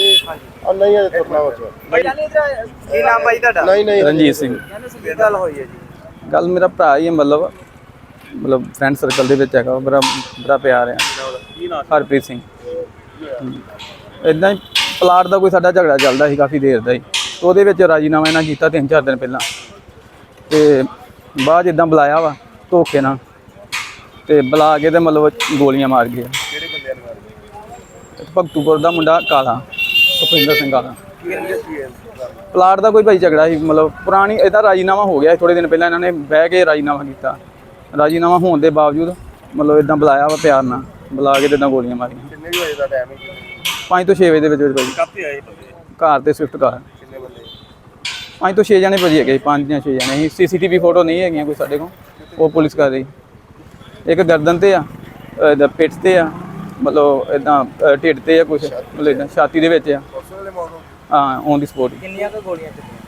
ਜੀ। ਆ ਨਹੀਂ ਅਜੇ ਤੁਰਨਾ ਬਸ ਭਾਈ ਕੀ ਨਾਮ ਭਾਈ ਤੁਹਾਡਾ? ਨਹੀਂ ਨਹੀਂ। ਰਣਜੀਤ ਸਿੰਘ। ਕੀ ਗੱਲ ਹੋਈ ਹੈ ਜੀ? ਗੱਲ ਮੇਰਾ ਭਰਾ ਹੀ ਹੈ ਮਤਲਬ ਮਤਲਬ ਫਰੈਂਡ ਸਰਕਲ ਦੇ ਵਿੱਚ ਹੈਗਾ ਉਹ ਮੇਰਾ ਬੜਾ ਪਿਆਰ ਆ ਹਰਪ੍ਰੀਤ ਸਿੰਘ। ਇਦਾਂ ਹੀ ਪਲਾਟ ਦਾ ਕੋਈ ਸਾਡਾ ਝਗੜਾ ਚੱਲਦਾ ਸੀ ਕਾਫੀ ਦੇਰ ਦਾ ਹੀ। ਉਹਦੇ ਵਿੱਚ ਰਾਜੀਨਾਮਾ ਇਹਨਾਂ ਕੀਤਾ ਤਿੰਨ ਚਾਰ ਦਿਨ ਪਹਿਲਾਂ। ਤੇ ਬਾਅਦ ਇਦਾਂ ਬੁਲਾਇਆ ਵਾ ਧੋਖੇ ਨਾਲ। ਤੇ ਬੁਲਾ ਕੇ ਤੇ ਮਤਲਬ ਗੋਲੀਆਂ ਮਾਰ ਗਏ ਕਿਹੜੇ ਬੰਦਿਆਂ ਨੂੰ ਮਾਰ ਭਗਤੂਪੁਰ ਦਾ ਮੁੰਡਾ ਕਾਲਾ। ਸੁਖਿੰਦਰ ਸਿੰਘ ਹੈ ਪਲਾਟ ਦਾ ਕੋਈ ਭਾਈ ਝਗੜਾ ਸੀ ਮਤਲਬ ਪੁਰਾਣੀ ਇਹਦਾ ਰਾਜੀਨਾਮਾ ਹੋ ਗਿਆ ਥੋੜੇ ਦਿਨ ਪਹਿਲਾਂ ਇਹਨਾਂ ਨੇ ਬਹਿ ਕੇ ਰਾਜੀਨਾਮਾ ਕੀਤਾ। ਰਾਜੀਨਾਮਾ ਹੋਣ ਦੇ ਬਾਵਜੂਦ ਮਤਲਬ ਇਦਾਂ ਬੁਲਾਇਆ ਵਾ ਪਿਆਰ ਨਾਲ ਬੁਲਾ ਕੇ ਤੇ ਇਦਾਂ ਗੋਲੀਆਂ ਮਾਰੀਆਂ। ਕਿੰਨੇ ਵਜੇ ਦਾ ਟਾਈਮ ਹੈ 5 ਤੋਂ 6 ਵਜੇ ਦੇ ਵਿੱਚ ਵਿੱਚ ਭਾਈ। ਕਾਤੇ ਆਏ ਘਰ ਤੇ ਸਵਿਫਟ ਕਾਰ। ਕਿੰਨੇ ਬੰਦੇ? 5 ਤੋਂ 6 ਜਣੇ ਭਾਜੀ ਹੈਗੇ 5 ਜਾਂ 6 ਜਣੇ ਸੀ। ਸੀਸੀਟੀਵੀ ਫੋਟੋ ਨਹੀਂ ਹੈਗੀਆਂ ਕੋਈ ਸਾਡੇ ਕੋਲ ਉਹ ਪੁਲਿਸ ਕਰ ਰਹੀ। ਇੱਕ ਗਰਦਨ ਤੇ ਆ ਪਿੱਠ ਤੇ ਆ ਮਤਲਬ ਇਦਾਂ ਢਿੱਡ ਤੇ ਆ ਕੁਝ ਮਤਲਬ ਇਦਾਂ ਛਾਤੀ ਦੇ ਵਿੱਚ ਆ। ਵਾਲੇ ਔਨ ਦੀ ਸਪੋਟ ਕਿੰਨੀਆਂ ਕੁ ਗੋਲੀਆਂ ਚੱਲੀਆਂ?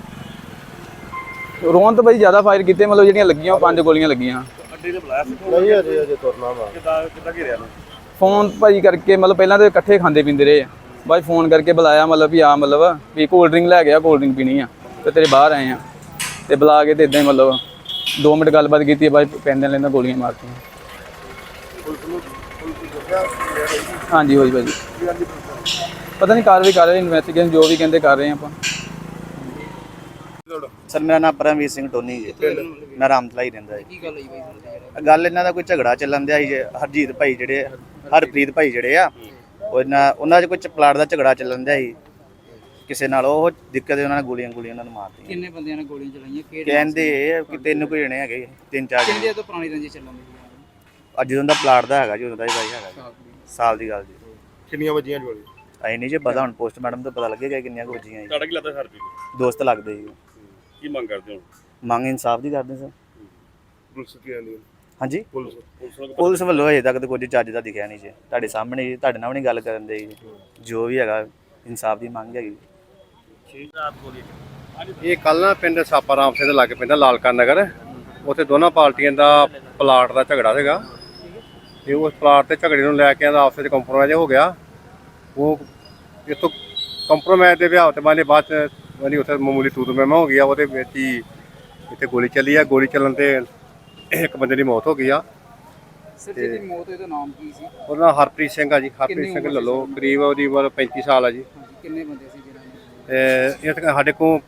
ਰੋਣ ਤਾਂ ਭਾਈ ਜ਼ਿਆਦਾ ਫਾਇਰ ਕੀਤੇ ਮਤਲਬ ਜਿਹੜੀਆਂ ਲੱਗੀਆਂ ਉਹ ਪੰਜ ਗੋਲੀਆਂ ਲੱਗੀਆਂ। ਅੱਡੇ ਤੇ ਬੁਲਾਇਆ ਸੀ ਨਹੀਂ ਅਜੇ ਅਜੇ ਤੁਰਨਾ ਵਾ। ਕਿੱਦਾਂ ਕਿੱਦਾਂ ਘੇਰਿਆ ਨੂੰ ਫੋਨ ਭਾਜੀ ਕਰਕੇ ਮਤਲਬ ਪਹਿਲਾਂ ਤਾਂ ਇਕੱਠੇ ਖਾਂਦੇ ਪੀਂਦੇ ਰਹੇ ਆ। 'ਚ ਫੋਨ ਕਰਕੇ ਬੁਲਾਇਆ ਮਤਲਬ ਵੀ ਆ ਮਤਲਬ ਵੀ ਕੋਲਡ ਡਰਿੰਕ ਲੈ ਗਿਆ ਕੋਲਡ ਡਰਿੰਕ ਪੀਣੀ ਆ। ਤੇ ਤੇਰੇ ਬਾਹਰ ਆਏ ਆ। ਤੇ ਬੁਲਾ ਕੇ ਤੇ ਇਦਾਂ ਹੀ ਮਤਲਬ 2 ਮਿੰਟ ਗੱਲਬਾਤ ਕੀਤੀ ਬਾਅਦ ਪੈਂਦੇ ਲੈਂਦਾ ਗੋਲੀਆਂ ਮਾਰਤੀਆਂ। ਹਾਂਜੀ ਹੋਈ ਭਾਜੀ। ਕੀ ਦੀ ਪਤਾ ਨਹੀਂ ਕਾਰਵਾਈ ਕਰ ਰਹੇ ਇਨਵੈਸਟੀਗੇਸ਼ਨ ਜੋ ਵੀ ਕਹਿੰਦੇ ਕਰ ਰਹੇ ਆ ਆਪਾਂ। ਸਰ ਮੇਰਾ ਨਾਮ ਪਰਮਵੀਰ ਸਿੰਘ ਟੋਨੀ ਜੀ। ਮੈਂ ਰਾਮਤਲਾ ਹੀ ਰਹਿੰਦਾ ਜੀ। ਕੀ ਗੱਲ ਹੋਈ ਗੱਲ ਇਹਨਾਂ ਦਾ ਕੋਈ ਝਗੜਾ ਚੱਲਣ ਦਿਆ ਸੀ। ਹਰਜੀਤ ਭਾਈ ਜਿਹੜੇ ਹਰਪ੍ਰੀਤ ਭਾਈ ਜਿਹੜੇ ਆ ਉਹ ਇਹਨਾਂ ਉਹਨਾਂ 'ਚ ਕੋਈ ਪਲਾਟ ਦਾ ਝਗੜਾ ਚੱਲਣ ਦਿਆ ਸੀ। ਕਿਸੇ ਨਾਲ ਉਹ ਦਿੱਕਤ ਦੇ ਉਹਨਾਂ ਨੇ ਗੋਲੀਆਂ ਗੋਲੀਆਂ ਉਹਨਾਂ ਨੂੰ ਮਾਰਤੀਆਂ। ਕਿੰਨੇ ਬੰਦਿਆਂ ਨੇ ਗੋਲੀਆਂ ਚਲਾਈਆਂ? ਕਿਹੜੇ ਕਹਿੰਦੇ ਕਿ ਤਿੰਨ ਕੋਈ ਜਣੇ ਹੈਗੇ ਤਿੰਨ ਚਾਰ ਕਿੰਨੇ ਤੋਂ ਪੁਰਾਣੀ ਰੰਜਿਸ਼ ਚੱਲਣ ਦੀ? ਅੱਜ ਜਦੋਂ ਦਾ ਪਲਾਟ ਦਾ ਹੈਗਾ ਜੀ ਉਦੋਂ ਦਾ ਹੀ ਭਾਈ ਹੈਗਾ ਜੀ। ਸਾਲ ਦੀ। ਗੱਲ ਜੀ। ਕਿੰਨੀਆਂ ਵੱਜੀਆਂ ਗੋਲੀ ਐ ਨਹੀਂ ਜੇ ਪਤਾ ਹੁਣ ਪੋਸਟਮਾਰਟਮ ਤੋਂ ਪਤਾ ਲੱਗੇਗਾ ਕਿ ਕਿੰਨੀਆਂ ਕੁ ਵੱਜੀਆਂ ਜੀ। ਤੁਹਾਡਾ ਕੀ ਲੱਗਦਾ ਸਰ ਜੀ? ਦੋਸਤ ਲੱਗਦੇ ਜੀ। ਕੀ ਮੰਗ ਕਰਦੇ ਹੋ? ਮੰਗ ਇਨਸਾਫ ਦੀ ਕਰਦੇ ਸਰ। ਪੁਲਿਸ ਕੀ ਆਂਦੀ ਹਾਂਜੀ? ਪੁਲਿਸ। ਪੁਲਿਸ ਨੂੰ ਪੁਲਿਸ ਵੱਲੋਂ ਹਜੇ ਤੱਕ ਤਾਂ ਕੁਝ ਚੱਜ ਦਾ ਦਿਖਿਆ ਨਹੀਂ ਜੀ। ਤੁਹਾਡੇ ਸਾਹਮਣੇ ਜੀ, ਤੁਹਾਡੇ ਨਾਲ ਵੀ ਨਹੀਂ ਗੱਲ ਕਰਨ ਦੇ ਜੀ। ਜੋ ਵੀ ਹੈਗਾ ਇਨਸਾਫ ਦੀ ਮੰਗ ਹੈਗੀ। ਇਹ ਕੱਲ ਨਾ ਪਿੰਡ ਸਾਪਾਰਾਮ ਸਿੰਘ ਦੇ ਲਾਗੇ ਪਿੰਡ ਲਾਲਕਾ ਨਗਰ ਉੱਥੇ ਦੋਨਾਂ ਪਾਰਟੀਆਂ ਦਾ ਪਲਾਟ ਦਾ ਝਗੜਾ ਸੀਗਾ। ਤੇ ਉਸ ਪਲਾਟ ਤੇ ਝਗੜੇ ਨੂੰ ਲੈ ਕੇ ਇਹਦਾ ਆਪਸ ਵਿੱਚ ਕੰਪਰੋਮਾਈਜ਼ ਹੋ ਗਿਆ ਉਹ ਇਤੋਂ ਕੰਪਰੋਮਾਈਜ਼ ਦੇ ਵਿਆਹ ਤੇ ਬਾਅਦ ਬਾਅਦ ਵਾਲੀ ਉੱਥੇ ਮਾਮੂਲੀ ਤੂਤ ਮਹਿਮਾ ਹੋ ਗਿਆ ਉਹਦੇ ਵਿੱਚ ਹੀ ਇੱਥੇ ਗੋਲੀ ਚੱਲੀ ਆ। ਗੋਲੀ ਚੱਲਣ ਤੇ ਇੱਕ ਬੰਦੇ ਦੀ ਮੌਤ ਹੋ ਗਈ ਆ। ਸਰ ਜਿਹਦੀ ਮੌਤ ਹੋਈ ਦਾ ਨਾਮ ਕੀ ਸੀ? ਉਹਦਾ ਨਾਂ ਹਰਪ੍ਰੀਤ ਸਿੰਘ ਆ ਜੀ। ਹਰਪ੍ਰੀਤ ਸਿੰਘ ਲੱਲੋ ਕਰੀਬ ਉਹਦੀ ਉਮਰ 35 ਸਾਲ ਆ ਜੀ। ਕਿੰਨੇ ਬੰਦੇ ਸੀ ਤੇ ਇਹ ਸਾਡੇ ਕੋਲ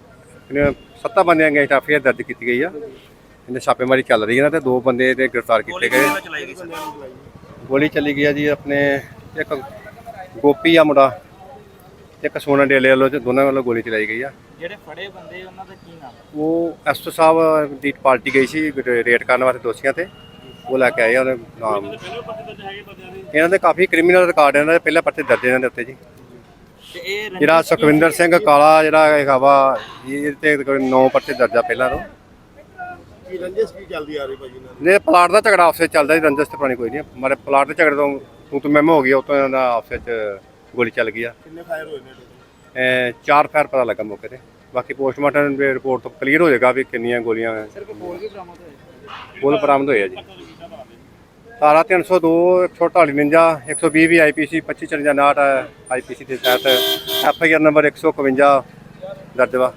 ਸੱਤਾਂ ਬੰਦਿਆਂ ਗਏ ਐਫਆਈਆਰ ਦਰਜ ਕੀਤੀ ਗਈ ਆ। ਇਹਦੇ ਛਾਪੇਮਾਰੀ ਚੱਲ ਰਹੀ ਹੈ ਨਾ ਤੇ ਦੋ ਬੰਦੇ ਤੇ ਗ੍ਰਿਫਤਾਰ ਕੀਤੇ ਗਏ। ਗੋਲੀ ਚੱਲੀ ਗਈ ਆ ਜੀ ਆਪਣੇ ਇੱਕ ਗੋਪੀ ਆ ਮੁੰਡਾ ਇੱਕ ਸੋਨਾ ਡੇਲੇ ਵੱਲੋਂ ਤੇ ਦੋਨਾਂ ਵੱਲੋਂ ਗੋਲੀ ਚਲਾਈ ਗਈ ਆ। ਜਿਹੜੇ ਫੜੇ ਬੰਦੇ ਉਹਨਾਂ ਦਾ ਕੀ ਨਾਮ? ਉਹ ਐਸਟੋ ਸਾਹਿਬ ਦੀ ਪਾਰਟੀ ਗਈ ਸੀ ਰੇਟ ਕਰਨ ਵਾਸਤੇ ਦੋਸ਼ੀਆਂ ਤੇ। ਉਹ ਲੈ ਕੇ ਆਏ ਆ ਉਹਦੇ ਨਾਮ। ਇਹਨਾਂ ਦੇ ਕਾਫੀ ਕ੍ਰਿਮੀਨਲ ਰਿਕਾਰਡ ਇਹਨਾਂ ਦੇ ਪਹਿਲਾਂ ਪਰਚੇ ਦਰਜ ਇਹਨਾਂ ਦੇ ਉੱਤੇ ਜੀ। ਤੇ ਜਿਹੜਾ ਸੁਖਵਿੰਦਰ ਸਿੰਘ ਕਾਲਾ ਜਿਹੜਾ ਹੈਗਾ ਵਾ ਇਹ ਤੇ ਨੌ ਪਰਚੇ ਦਰਜਾ ਪਹਿਲਾਂ ਤੋਂ। ਕੀ ਰੰਜਿਸ਼ ਕੀ ਚੱਲਦੀ ਆ ਰਹੀ ਭਾਜੀ ਨਾਲ ਨੇ ਪਲਾਟ ਦਾ ਝਗੜਾ ਆਪਸੇ ਚੱਲਦਾ ਹੀ ਰੰਜਸ ਤੇ ਪਾਣੀ ਕੋਈ ਨਹੀਂ ਮਾਰੇ ਪਲਾਟ ਦੇ ਝਗੜੇ ਤੋਂ ਤੂੰ ਤੂੰ ਮੈਮੋ ਹੋ ਗਿਆ ਉਤੋਂ ਇਹਨਾਂ ਦਾ ਆਪਸੇ ਚ ਗੋਲੀ ਚੱਲ ਗਈ ਆ। ਕਿੰਨੇ ਫਾਇਰ ਹੋਏ ਨੇ total? ਇਹ ਚਾਰ ਫਾਇਰ ਪਤਾ ਲੱਗਾ ਮੌਕੇ ਤੇ। ਬਾਕੀ ਪੋਸਟਮਾਰਟਮ ਦੀ ਰਿਪੋਰਟ ਤੋਂ ਕਲੀਅਰ ਹੋ ਜਾਏਗਾ ਵੀ ਕਿੰਨੀਆਂ ਗੋਲੀਆਂ ਸਿਰਫ ਬੋਲ ਵੀ ਬਰਾਮਦ ਹੋਏ। ਗੋਲ ਬਰਾਮਦ ਹੋਏ ਆ ਜੀ। ਧਾਰਾ 302 148 49 120 ਵੀ ਆਈਪੀਸੀ 2554 ਆਈਪੀਸੀ ਦੇ ਤਹਿਤ ਐਫਆਈਆਰ ਨੰਬਰ 151 ਦਰਜ ਵਾ।